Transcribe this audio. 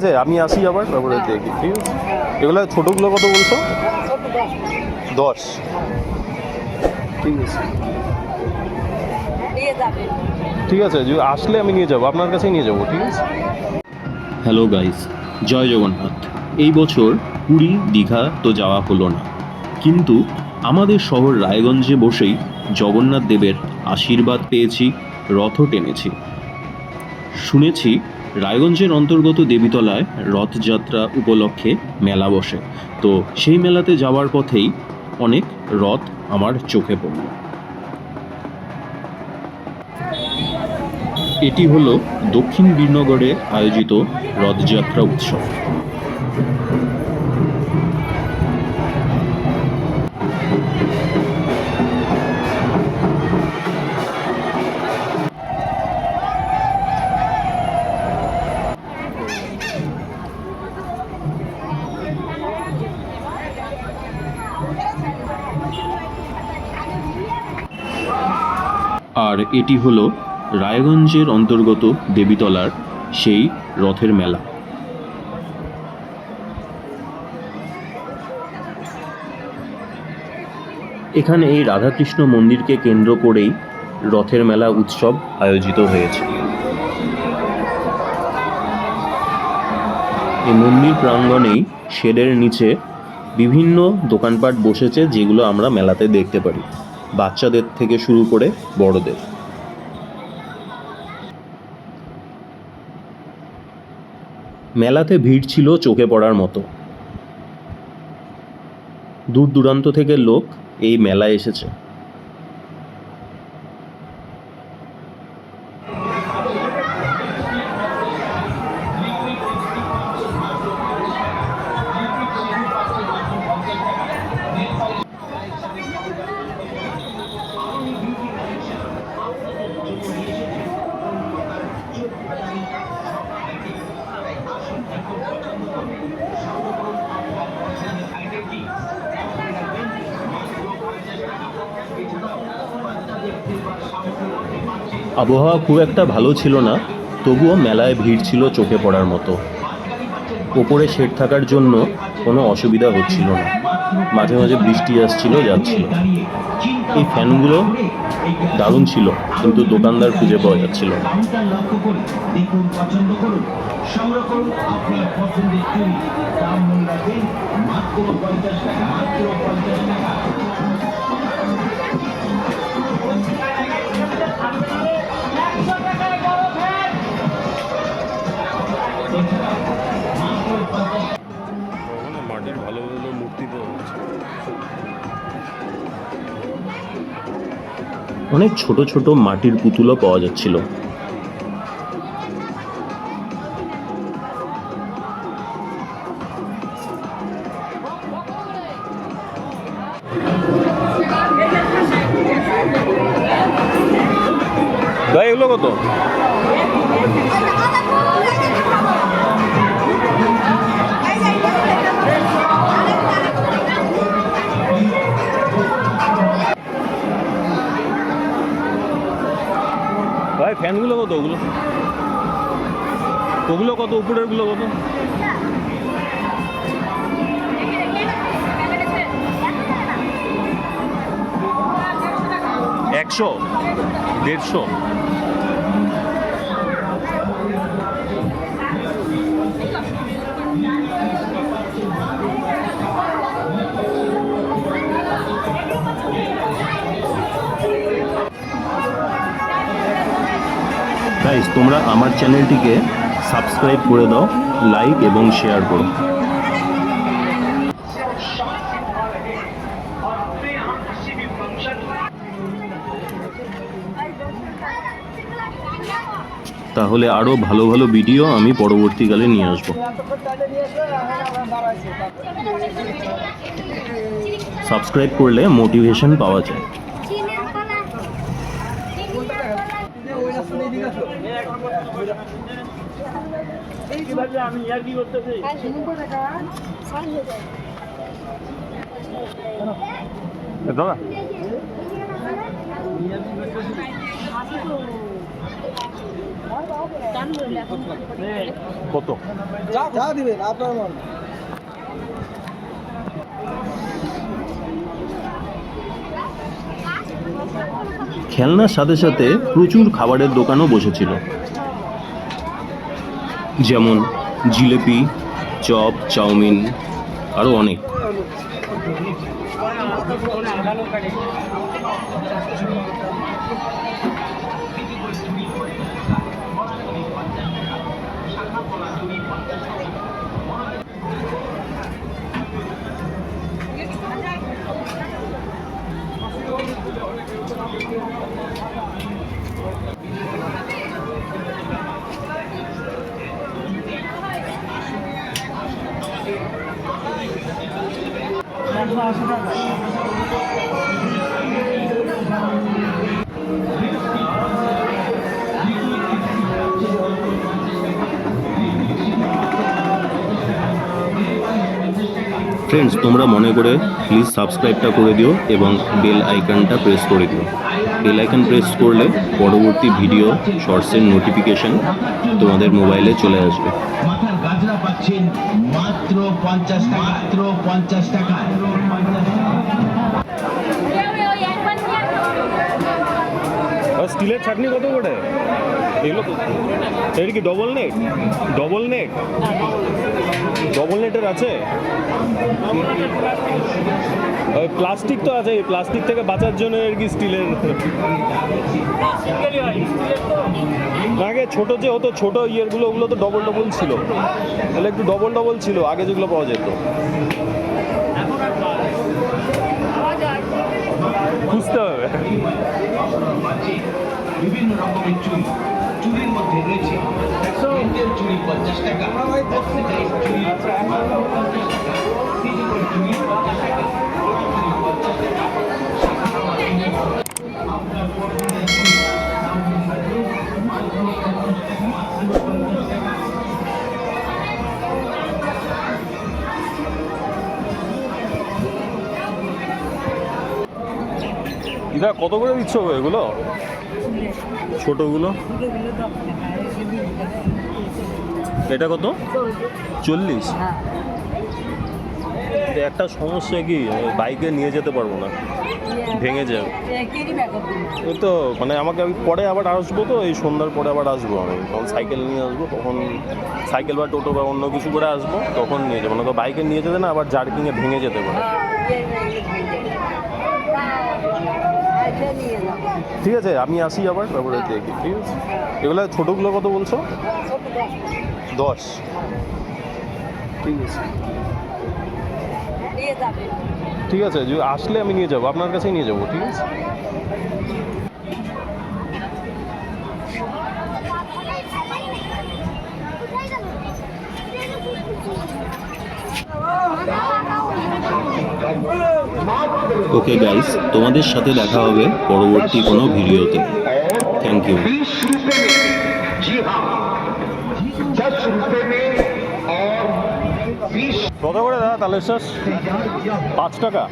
আছে আমি আসি আবার তারপরে দেখি ঠিক আছে? এগুলো ছোটোগুলো কত বলছো? দশ। ঠিক আছে। ঠিক আছে আসলে আমি নিয়ে যাব আপনার কাছেই নিয়ে যাব ঠিক আছে? হ্যালো গাইস জয় জগন্নাথ। এই বছর পুরী দীঘা তো যাওয়া হলো না। কিন্তু আমাদের শহর রায়গঞ্জে বসেই জগন্নাথ দেবের আশীর্বাদ পেয়েছি রথও টেনেছি। শুনেছি রায়গঞ্জের অন্তর্গত দেবীতলায় রথযাত্রা উপলক্ষে মেলা বসে। তো সেই মেলাতে যাওয়ার পথেই অনেক রথ আমার চোখে পড়ল। এটি হলো দক্ষিণ বীরনগরে আয়োজিত রথযাত্রা উৎসব। আর এটি হলো রায়গঞ্জের অন্তর্গত দেবীতলার সেই রথের মেলা। এখানে এই রাধাকৃষ্ণ মন্দিরকে কেন্দ্র করেই রথের মেলা উৎসব আয়োজিত হয়েছে। এই মন্দির প্রাঙ্গণেই শেডের নিচে বিভিন্ন দোকানপাট বসেছে যেগুলো আমরা মেলাতে দেখতে পারি। বাচ্চাদের থেকে শুরু করে বড়দের। মেলাতে ভিড় ছিল চোখে পড়ার মতো। দূর দূরান্ত থেকে লোক এই মেলায় এসেছে। আবহাওয়া খুব একটা ভালো ছিল না, তবুও মেলায় ভিড় ছিল চোখে পড়ার মতো। ওপরে শেড থাকার জন্য কোনো অসুবিধা হচ্ছিল না। মাঝে মাঝে বৃষ্টি আসছিল, যাচ্ছিল। এই ফ্যানগুলো দারুণ ছিল, কিন্তু দোকানদার খুঁজে পাওয়া যাচ্ছিল না। ওখানে মাটির ভালো ভালো মূর্তি পাওয়া অনেক ছোট ছোট মাটির পুতুলও পাওয়া যাচ্ছিল। এগুলো কত? ফ্যানগুলো কত ওগুলো? ওগুলো কত? উপরেরগুলো কত? একশো? দেড়শো? গাইস তোমরা আমার চ্যানেলটিকে সাবস্ক্রাইব করে দাও লাইক এবং শেয়ার করো। তাহলে আরও ভালো ভালো ভিডিও আমি পরবর্তীকালে নিয়ে আসব। সাবস্ক্রাইব করলে মোটিভেশন পাওয়া যায়। দাদা। কত? যা দিবেন আপনার মন। খেলনার সাথে সাথে প্রচুর খাবারের দোকানও বসেছিল। যেমন জিলেপি চপ চাউমিন আরও অনেক। ফ্রেন্ডস তোমরা মনে করে প্লিজ সাবস্ক্রাইবটা করে দিও এবং বেল আইকনটা প্রেস করে দিও। বেল আইকন প্রেস করলে পরবর্তী ভিডিও শর্টসের নোটিফিকেশন তোমাদের মোবাইলে চলে আসবে। পঞ্চাশ টাকা, মাত্র পঞ্চাশ টাকা। স্টিলের চাটনি কত করে? এগুলো এটা কি double net double net double নেটের আছে? প্লাস্টিক তো আছে প্লাস্টিক থেকে বাঁচার জন্য আর কি স্টিলের আগে ছোট যে হতো ছোট ইয়েরগুলো ওগুলো তো ডবল ডবল ছিল। তাহলে একটু ডবল ডবল ছিল আগে যেগুলো পাওয়া যেত। খুঁজতে হবে। বিভিন্ন রকমের চুড়ির মধ্যে রয়েছে চুড়ি পঞ্চাশ টাকা অক্সিডাইজ পঞ্চাশ টাকা পঞ্চাশ টাকা। ইদা কত করে দিচ্ছ এগুলো? ছোটগুলো? এটা কত? চল্লিশ? তো একটা সমস্যা কি আমি বাইকে নিয়ে যেতে পারব না। ভেঙে যাবে ওই তো মানে আমাকে আমি পরে আবার আসব তো এই সন্ধ্যার পরে আবার আসব আমি। তখন সাইকেল নিয়ে আসব তখন সাইকেল বা টোটো বা অন্য কিছু করে আসব তখন নিয়ে যাব। না তো বাইকে নিয়ে যেতে না আবার জার্কিংয়ে ভেঙে যেতে পারে। ঠিক আছে, আমি আসি আবার, তারপরে দেখি, ঠিক আছে? এগুলো ছোটোগুলো কত বলছো? দশ। ঠিক আছে। ঠিক আছে আসলে আমি নিয়ে যাব, আপনার কাছেই নিয়ে যাব, ঠিক আছে? ওকে গাইস তোমাদের সাথে দেখা হবে পরবর্তী কোনো ভিডিওতে। থ্যাংক ইউ কত করে দাদা তাহলে শেষ পাঁচ টাকা।